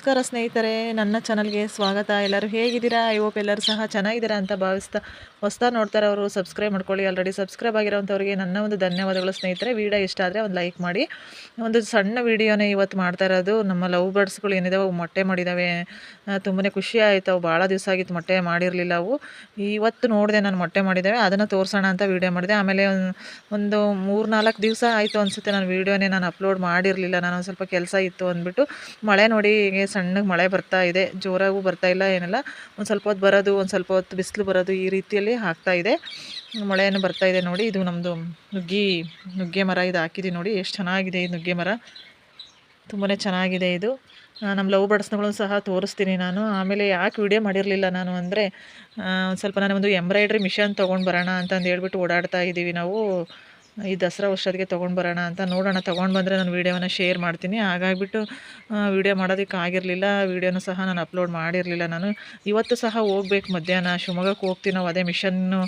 ನಮಸ್ಕಾರ ಸ್ನೇಹಿತರೆ, ನನ್ನ ಚಾನಲ್ಗೆ ಸ್ವಾಗತ. ಎಲ್ಲರೂ ಹೇಗಿದ್ದೀರಾ? ಐ ಹೋಪ್ ಎಲ್ಲರೂ ಸಹ ಚೆನ್ನಾಗಿದ್ದೀರಾ ಅಂತ ಭಾವಿಸ್ತಾ ಹೊಸ್ತಾ ನೋಡ್ತಾರೆ ಅವರು. ಸಬ್ಸ್ಕ್ರೈಬ್ ಮಾಡ್ಕೊಳ್ಳಿ. ಆಲ್ರೆಡಿ ಸಬ್ಸ್ಕ್ರೈಬ್ ಆಗಿರೋಂಥವ್ರಿಗೆ ನನ್ನ ಒಂದು ಧನ್ಯವಾದಗಳು ಸ್ನೇಹಿತರೆ. ವೀಡಿಯೋ ಇಷ್ಟ ಆದರೆ ಒಂದು ಲೈಕ್ ಮಾಡಿ. ಒಂದು ಸಣ್ಣ ವೀಡಿಯೋನೇ ಇವತ್ತು ಮಾಡ್ತಾ ಇರೋದು. ನಮ್ಮ ಲವ್ ಬರ್ಡ್ಸ್ಗಳು ಏನಿದಾವೆ, ಅವು ಮೊಟ್ಟೆ ಮಾಡಿದ್ದಾವೆ ತುಂಬನೇ ಖುಷಿ ಆಯಿತು. ಅವು ಭಾಳ ದಿವಸ ಆಗಿತ್ತು ಮೊಟ್ಟೆ ಮಾಡಿರಲಿಲ್ಲ ಅವು. ಇವತ್ತು ನೋಡಿದೆ ನಾನು ಮೊಟ್ಟೆ ಮಾಡಿದ್ದಾವೆ ಅದನ್ನು ತೋರಿಸೋಣ ಅಂತ ವೀಡಿಯೋ ಮಾಡಿದೆ. ಆಮೇಲೆ ಒಂದು ಮೂರು ನಾಲ್ಕು ದಿವಸ ಆಯಿತು ಅನಿಸುತ್ತೆ. ನಾನು ವೀಡಿಯೋನೇ ನಾನು ಅಪ್ಲೋಡ್ ಮಾಡಿರಲಿಲ್ಲ. ನಾನು ಸ್ವಲ್ಪ ಕೆಲಸ ಇತ್ತು ಅಂದ್ಬಿಟ್ಟು ಮಳೆ ನೋಡಿ ಸಣ್ಣಗೆ ಮಳೆ ಬರ್ತಾ ಇದೆ, ಜೋರಾಗೂ ಬರ್ತಾ ಇಲ್ಲ, ಏನಿಲ್ಲ. ಒಂದು ಸ್ವಲ್ಪ ಹೊತ್ತು ಬರೋದು, ಒಂದು ಸ್ವಲ್ಪ ಹೊತ್ತು ಬಿಸಿಲು ಬರೋದು ಈ ರೀತಿಯಲ್ಲಿ ಹಾಕ್ತಾ ಇದೆ. ಮಳೆಯನ್ನು ಬರ್ತಾ ಇದೆ ನೋಡಿ, ಇದು ನಮ್ಮದು ನುಗ್ಗಿ, ನುಗ್ಗೆ ಮರ ಇದು ಹಾಕಿದ್ದೀವಿ ನೋಡಿ, ಎಷ್ಟು ಚೆನ್ನಾಗಿದೆ ಈ ನುಗ್ಗೆ ಮರ. ತುಂಬಾ ಚೆನ್ನಾಗಿದೆ ಇದು. ನಮ್ಮ ಲವ್ ಬರ್ಡ್ಸ್ಗಳು ಸಹ ತೋರಿಸ್ತೀನಿ ನಾನು. ಆಮೇಲೆ ಯಾಕೆ ವಿಡಿಯೋ ಮಾಡಿರಲಿಲ್ಲ ನಾನು ಅಂದರೆ ಒಂದು ಸ್ವಲ್ಪ ಒಂದು ಎಂಬ್ರಾಯ್ಡ್ರಿ ಮಿಷನ್ ತೊಗೊಂಡು ಬರೋಣ ಅಂತಂದು ಹೇಳ್ಬಿಟ್ಟು ಓಡಾಡ್ತಾ ಇದ್ದೀವಿ ನಾವು. ಈ ದಸರಾ ವರ್ಷದಿಗೆ ತೊಗೊಂಡು ಬರೋಣ ಅಂತ ನೋಡೋಣ. ತೊಗೊಂಡು ಬಂದರೆ ನಾನು ವೀಡಿಯೋನ ಶೇರ್ ಮಾಡ್ತೀನಿ. ಹಾಗಾಗಿಬಿಟ್ಟು ವೀಡಿಯೋ ಮಾಡೋದಕ್ಕೆ ಆಗಿರಲಿಲ್ಲ. ವೀಡಿಯೋನು ಸಹ ನಾನು ಅಪ್ಲೋಡ್ ಮಾಡಿರಲಿಲ್ಲ ನಾನು. ಇವತ್ತು ಸಹ ಹೋಗ್ಬೇಕು ಮಧ್ಯಾಹ್ನ. ಶಿವಮೊಗ್ಗಕ್ಕೆ ಹೋಗ್ತೀವಿ ನಾವು. ಅದೇ ಮಿಷನ್ನು,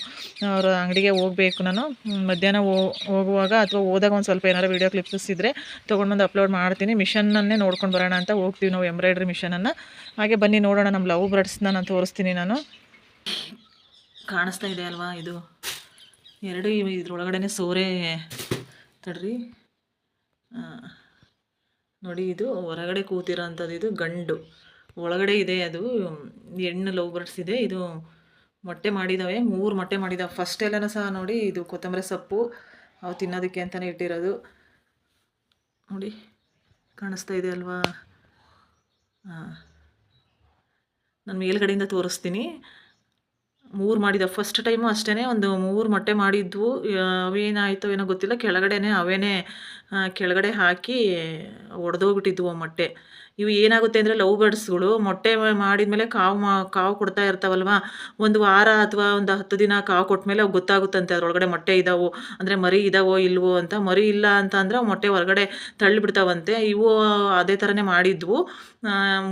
ಅವರ ಅಂಗಡಿಗೆ ಹೋಗ್ಬೇಕು ನಾನು. ಮಧ್ಯಾಹ್ನ ಹೋಗುವಾಗ ಅಥವಾ ಹೋದಾಗ ಒಂದು ಸ್ವಲ್ಪ ಏನಾರು ವೀಡಿಯೋ ಕ್ಲಿಪ್ಸ್ ಇದ್ದರೆ ತೊಗೊಂಡ್ಬಂದು ಅಪ್ಲೋಡ್ ಮಾಡ್ತೀನಿ. ಮಿಷನ್ನನ್ನೇ ನೋಡ್ಕೊಂಡು ಬರೋಣ ಅಂತ ಹೋಗ್ತೀವಿ ನಾವು, ಎಂಬ್ರಾಯ್ಡ್ರಿ ಮಿಷನನ್ನು ಹಾಗೆ ಬನ್ನಿ ನೋಡೋಣ. ನಮ್ಮ ಲವ್ ಬ್ರಡ್ಸ್ನ ನಾನು ತೋರಿಸ್ತೀನಿ ನಾನು. ಕಾಣಿಸ್ತಾ ಇದೆ ಅಲ್ವಾ ಇದು? ಎರಡು ಇದ್ರೊಳಗಡೆ ಸೋರೆ ತಡ್ರಿ. ನೋಡಿ ಇದು ಹೊರಗಡೆ ಕೂತಿರೋ ಅಂಥದ್ದು ಇದು ಗಂಡು. ಒಳಗಡೆ ಇದೆ ಅದು, ಹೆಣ್ಣು ಲವ್ ಬರ್ಡ್ಸ್ ಇದೆ. ಇದು ಮೊಟ್ಟೆ ಮಾಡಿದ್ದಾವೆ ಮೂರು ಮೊಟ್ಟೆ ಮಾಡಿದ್ದಾವೆ ಫಸ್ಟ್ ಎಲ್ಲನೂ ಸಹ ನೋಡಿ ಇದು ಕೊತ್ತಂಬರಿ ಸೊಪ್ಪು, ಅವು ತಿನ್ನೋದಕ್ಕೆ ಅಂತಲೇ ಇಟ್ಟಿರೋದು. ನೋಡಿ, ಕಾಣಿಸ್ತಾ ಇದೆ ಅಲ್ವಾ? ನಾನು ಮೇಲ್ಗಡೆಯಿಂದ ತೋರಿಸ್ತೀನಿ. ಮೂರು ಮಾಡಿದ ಫಸ್ಟ್ ಟೈಮು ಅಷ್ಟೇ ಒಂದು ಮೂರು ಮೊಟ್ಟೆ ಮಾಡಿದ್ವು. ಅವೇನಾಯಿತು ಏನೋ ಗೊತ್ತಿಲ್ಲ. ಕೆಳಗಡೆನೆ ಅವೇನೇ ಕೆಳಗಡೆ ಹಾಕಿ ಒಡೆದೋಗ್ಬಿಟ್ಟಿದ್ವು ಮೊಟ್ಟೆ. ಇವು ಏನಾಗುತ್ತೆ ಅಂದರೆ ಲವ್ ಬರ್ಡ್ಸ್ಗಳು. ಮೊಟ್ಟೆ ಮಾಡಿದ್ಮೇಲೆ ಕಾವು ಮಾ, ಕಾವು ಕೊಡ್ತಾ ಇರ್ತಾವಲ್ವಾ? ಒಂದು ವಾರ ಅಥವಾ ಒಂದು ಹತ್ತು ದಿನ ಕಾವು ಕೊಟ್ಮೇಲೆ ಅವು ಗೊತ್ತಾಗುತ್ತಂತೆ ಅದರೊಳಗಡೆ ಮೊಟ್ಟೆ ಇದಾವೋ? ಅಂದರೆ ಮರಿ ಇದಾವೋ ಇಲ್ವೋ ಅಂತ. ಮರಿ ಇಲ್ಲ ಅಂತ ಅಂದರೆ ಮೊಟ್ಟೆ ಹೊರಗಡೆ ತಳ್ಳಿಬಿಡ್ತಾವಂತೆ. ಇವು ಅದೇ ಥರನೇ ಮಾಡಿದ್ವು.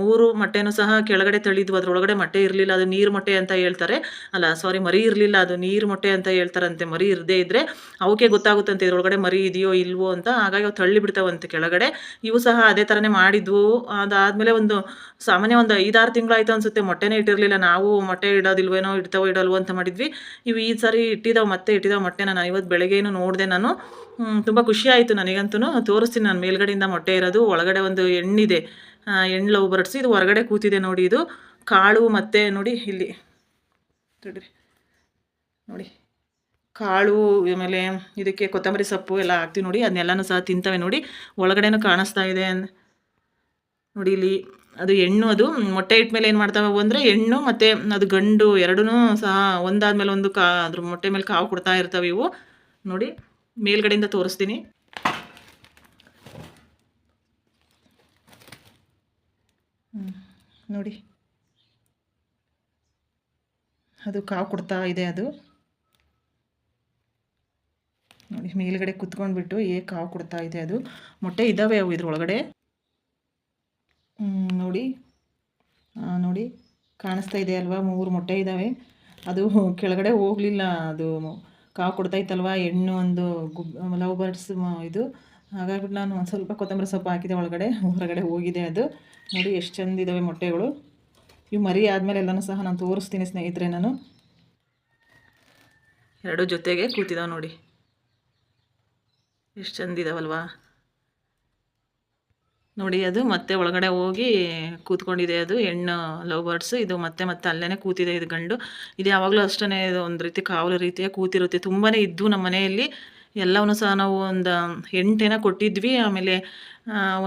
ಮೂರು ಮೊಟ್ಟೆನೂ ಸಹ ಕೆಳಗಡೆ ತಳ್ಳಿದ್ವು. ಅದರೊಳಗಡೆ ಮೊಟ್ಟೆ ಇರಲಿಲ್ಲ. ಅದು ನೀರು ಮೊಟ್ಟೆ ಅಂತ ಹೇಳ್ತಾರೆ. ಅಲ್ಲ ಸಾರಿ ಮರಿ ಇರಲಿಲ್ಲ. ಅದು ನೀರು ಮೊಟ್ಟೆ ಅಂತ ಹೇಳ್ತಾರಂತೆ. ಮರಿ ಇರದೇ ಇದ್ದರೆ ಅವಕ್ಕೆ ಗೊತ್ತಾಗುತ್ತಂತೆ. ಇದರೊಳಗಡೆ ಮರಿ ಇದೆಯೋ ಇಲ್ವೋ ಅಂತ. ಹಾಗಾಗಿ ಅವು ತಳ್ಳಿ ಬಿಡ್ತಾವಂತೆ ಕೆಳಗಡೆ. ಇವು ಸಹ ಅದೇ ಥರನೇ ಮಾಡಿದ್ವು. ಅದಾದಮೇಲೆ ಒಂದು ಸಾಮಾನ್ಯ ಒಂದು ಐದಾರು ತಿಂಗಳಾಯ್ತು ಅನ್ಸುತ್ತೆ. ಮೊಟ್ಟೆನೇ ಇಟ್ಟಿರಲಿಲ್ಲ. ನಾವು ಮೊಟ್ಟೆ ಇಡೋದಿಲ್ವೇನೋ ಇಡ್ತಾವೋ ಇಡಲ್ವೋ ಅಂತ ಮಾಡಿದ್ವಿ. ಇವು ಈ ಸಾರಿ ಇಟ್ಟಿದ್ದಾವೆ ಮತ್ತೆ ಇಟ್ಟಿದ್ದಾವೆ ಮೊಟ್ಟೆ. ನಾನು ಇವತ್ತು ಏನು ನೋಡಿದೆ ನಾನು. ತುಂಬ ಖುಷಿ ಆಯಿತು ನನಗಂತೂ ತೋರಿಸ್ತೀನಿ ನಾನು ಮೇಲ್ಗಡೆಯಿಂದ ಮೊಟ್ಟೆ ಇರೋದು. ಒಳಗಡೆ ಒಂದು ಎಣ್ಣಿದೆ. ಎಣ್ಣೆ ಲವ್ ಬರ್ಡ್ಸ್. ಇದು ಹೊರಗಡೆ ಕೂತಿದೆ ನೋಡಿ ಇದು. ಕಾಳು ಮತ್ತೆ ನೋಡಿ ಇಲ್ಲಿ. ನೋಡಿ. ಕಾಳು, ಆಮೇಲೆ ಇದಕ್ಕೆ ಕೊತ್ತಂಬರಿ ಸೊಪ್ಪು ಎಲ್ಲ ಹಾಕ್ತೀವಿ ನೋಡಿ. ಅದನ್ನೆಲ್ಲನೂ ಸಹ ತಿಂತವೆ ನೋಡಿ. ಒಳಗಡೆನೂ ಕಾಣಿಸ್ತಾ ಇದೆ ನೋಡಿ ಇಲ್ಲಿ ಅದು ಹೆಣ್ಣು ಅದು ಮೊಟ್ಟೆ ಇಟ್ಮೇಲೆ ಏನು ಮಾಡ್ತಾವೆ ಅಂದರೆ ಹೆಣ್ಣು ಮತ್ತು ಅದು ಗಂಡು ಎರಡೂ ಸಹ ಒಂದಾದ್ಮೇಲೆ ಒಂದು ಕಾ, ಅದ್ರ ಮೊಟ್ಟೆ ಮೇಲೆ ಕಾವು ಕೊಡ್ತಾ ಇರ್ತಾವೆ ಇವು. ನೋಡಿ, ಮೇಲ್ಗಡೆಯಿಂದ ತೋರಿಸ್ತೀನಿ. ನೋಡಿ. ಅದು ಕಾವು ಕೊಡ್ತಾ ಇದೆ ಅದು. ನೋಡಿ, ಮೇಲ್ಗಡೆ ಕುತ್ಕೊಂಡ್ಬಿಟ್ಟು ಏ ಕಾವು ಕೊಡ್ತಾ ಇದೆ ಅದು. ಮೊಟ್ಟೆ ಇದ್ದಾವೆ ಅವು ಇದ್ರೊಳಗಡೆ. ನೋಡಿ. ನೋಡಿ. ಕಾಣಿಸ್ತಾ ಇದೆ ಅಲ್ವಾ? ಮೂರು ಮೊಟ್ಟೆ ಇದ್ದಾವೆ ಅದು ಕೆಳಗಡೆ ಹೋಗಲಿಲ್ಲ. ಅದು ಕಾವು ಕೊಡ್ತಾ ಇತ್ತಲ್ವ? ಹೆಣ್ಣು ಒಂದು ಗುಬ್ ಲವ್ ಬರ್ಡ್ಸ್ ಇದು. ಹಾಗಾಗ್ಬಿಟ್ಟು ನಾನು ಒಂದು ಸ್ವಲ್ಪ ಕೊತ್ತಂಬರಿ ಸೊಪ್ಪು ಹಾಕಿದೆ ಒಳಗಡೆ. ಹೊರಗಡೆ ಹೋಗಿದೆ ಅದು. ನೋಡಿ, ಎಷ್ಟು ಚಂದ ಇದ್ದಾವೆ ಮೊಟ್ಟೆಗಳು. ಇವು ಮರಿ ಆದಮೇಲೆ ಎಲ್ಲನೂ ಸಹ ನಾನು ತೋರಿಸ್ತೀನಿ ಸ್ನೇಹಿತರೆ ನಾನು. ಎರಡು ಜೊತೆಗೆ ಕೂತಿದ್ದಾವೆ ನೋಡಿ. ಎಷ್ಟು ಚಂದ ಇದಾವಲ್ವಾ? ನೋಡಿ, ಅದು ಮತ್ತೆ ಒಳಗಡೆ ಹೋಗಿ ಕೂತ್ಕೊಂಡಿದೆ ಅದು, ಹೆಣ್ಣು ಲವ್ ಬರ್ಡ್ಸ್ ಇದು ಮತ್ತೆ ಮತ್ತೆ ಅಲ್ಲೇ ಕೂತಿದೆ ಇದು ಗಂಡು. ಇದು ಯಾವಾಗಲೂ ಅಷ್ಟೇ ಒಂದು ರೀತಿ ಕಾವಲು ರೀತಿಯ ಕೂತಿರುತ್ತೆ. ತುಂಬಾ ಇದ್ದು ನಮ್ಮ ಮನೆಯಲ್ಲಿ ಎಲ್ಲವನ್ನೂ ಸಹ ನಾವು ಒಂದು ಎಂಟೇನ ಕೊಟ್ಟಿದ್ವಿ, ಆಮೇಲೆ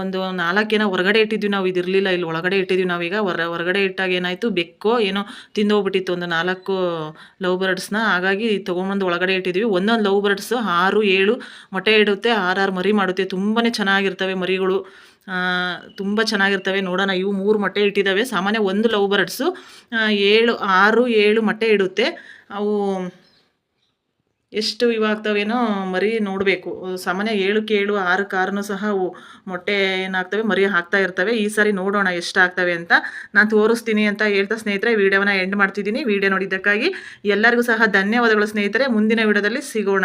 ಒಂದು ನಾಲ್ಕೇನ ಹೊರಗಡೆ ಇಟ್ಟಿದ್ವಿ ನಾವು, ಇದಿರಲಿಲ್ಲ, ಇಲ್ಲಿ ಒಳಗಡೆ ಇಟ್ಟಿದ್ವಿ ನಾವೀಗ. ಹೊರ, ಹೊರಗಡೆ ಇಟ್ಟಾಗ ಏನಾಯಿತು, ಬೆಕ್ಕೋ ಏನೋ ತಿಂದೋಗ್ಬಿಟ್ಟಿತ್ತು, ಒಂದು ನಾಲ್ಕು ಲವ್ ಬರ್ಡ್ಸ್ನ ಹಾಗಾಗಿ ತೊಗೊಂಬಂದು ಒಳಗಡೆ ಇಟ್ಟಿದ್ವಿ. ಒಂದೊಂದು ಲವ್ ಬರ್ಡ್ಸು ಆರು, ಏಳು ಮೊಟ್ಟೆ ಇಡುತ್ತೆ, ಆರಾರು ಮರಿ ಮಾಡುತ್ತೆ. ತುಂಬಾ ಚೆನ್ನಾಗಿರ್ತವೆ ಮರಿಗಳು. ತುಂಬ ಚೆನ್ನಾಗಿರ್ತವೆ. ನೋಡೋಣ, ಇವು ಮೂರು ಮೊಟ್ಟೆ ಇಟ್ಟಿದ್ದಾವೆ ಸಾಮಾನ್ಯ ಒಂದು ಲವ್ ಬರ್ಡ್ಸು ಏಳು, ಆರು, ಏಳು ಮೊಟ್ಟೆ ಇಡುತ್ತೆ. ಅವು ಎಷ್ಟು ಇವಾಗ್ತವೇನೋ ಮರಿ ನೋಡಬೇಕು. ಸಾಮಾನ್ಯ ಏಳಕ್ಕೆ ಏಳು ಆರು ಕಾರನ್ನು ಸಹ ಮೊಟ್ಟೆ ಏನಾಗ್ತವೆ ಮರಿ ಹಾಕ್ತಾ ಇರ್ತವೆ. ಈ ಸಾರಿ ನೋಡೋಣ ಎಷ್ಟು ಆಗ್ತವೆ ಅಂತ ನಾನು ತೋರಿಸ್ತೀನಿ ಅಂತ ಹೇಳ್ತಾ ಸ್ನೇಹಿತರೆ ವಿಡಿಯೋನ ಎಂಡ್ ಮಾಡ್ತಿದ್ದೀನಿ. ವಿಡಿಯೋ ನೋಡಿದ್ದಕ್ಕಾಗಿ ಎಲ್ಲರಿಗೂ ಸಹ ಧನ್ಯವಾದಗಳು ಸ್ನೇಹಿತರೆ. ಮುಂದಿನ ವಿಡಿಯೋದಲ್ಲಿ ಸಿಗೋಣ.